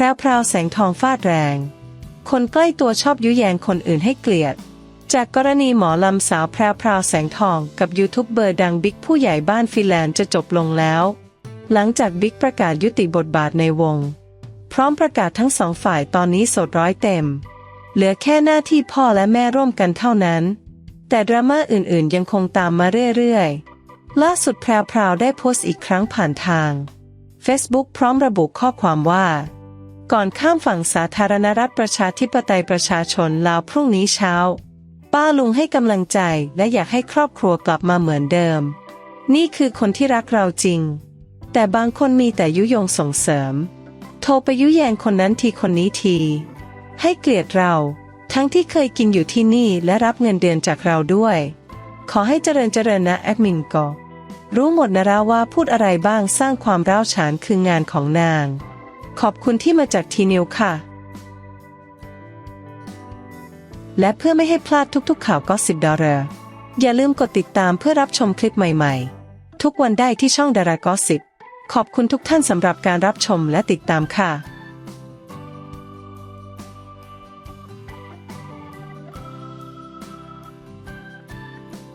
รวพราวแสงทองฟาดแรง คนใกล้ตัวชอบยุแยงคนอื่นให้เกลียด จากกรณีหมอลำสาวแพรวพราวแสงทองกับยูทูบเบอร์ดังบิ๊กผู้ใหญ่บ้านฟิแลนด์จะจบลงแล้ว หลังจากบิ๊กประกาศยุติบทบาทในวง พร้อมประกาศทั้งสองฝ่ายตอนนี้สดร้อยเต็ม เหลือแค่หน้าที่พ่อและแม่ร่วมกันเท่านั้น แต่ดราม่าอื่นๆยังคงตามมาเรื่อยๆ ล่าสุดแพรวพราวได้โพสต์อีกครั้งผ่านทาง Facebook พร้อมระบุข้อความว่า ก่อนข้ามฝั่งสาธารณรัฐประชาธิปไตยประชาชนลาวพรุ่งนี้เช้า ป้าลุงให้กำลังใจและอยากให้ครอบครัวกลับมาเหมือนเดิม นี่คือคนที่รักเราจริง แต่บางคนมีแต่ยุยงส่งเสริม โทรไปยุแยงคนนั้นทีคนนี้ที ให้เกลียดเรา ทั้งที่เคยกินอยู่ที่นี่และรับเงินเดือนจากเราด้วย ขอให้เจริญเจริญนะแอดมินก็รู้หมดนะราว่าพูดอะไรบ้างสร้างความร้าวฉานคืองานของนาง ขอบคุณที่มาจากทีนิวค่ะ และเพื่อไม่ให้พลาดทุกๆข่าวก็สิบดอลลาร์อย่าลืมกดติดตามเพื่อรับชมคลิปใหม่ๆ ทุกวันได้ที่ช่องดารากอสิบขอบคุณทุกท่านสำหรับการรับชมและติดตามค่ะ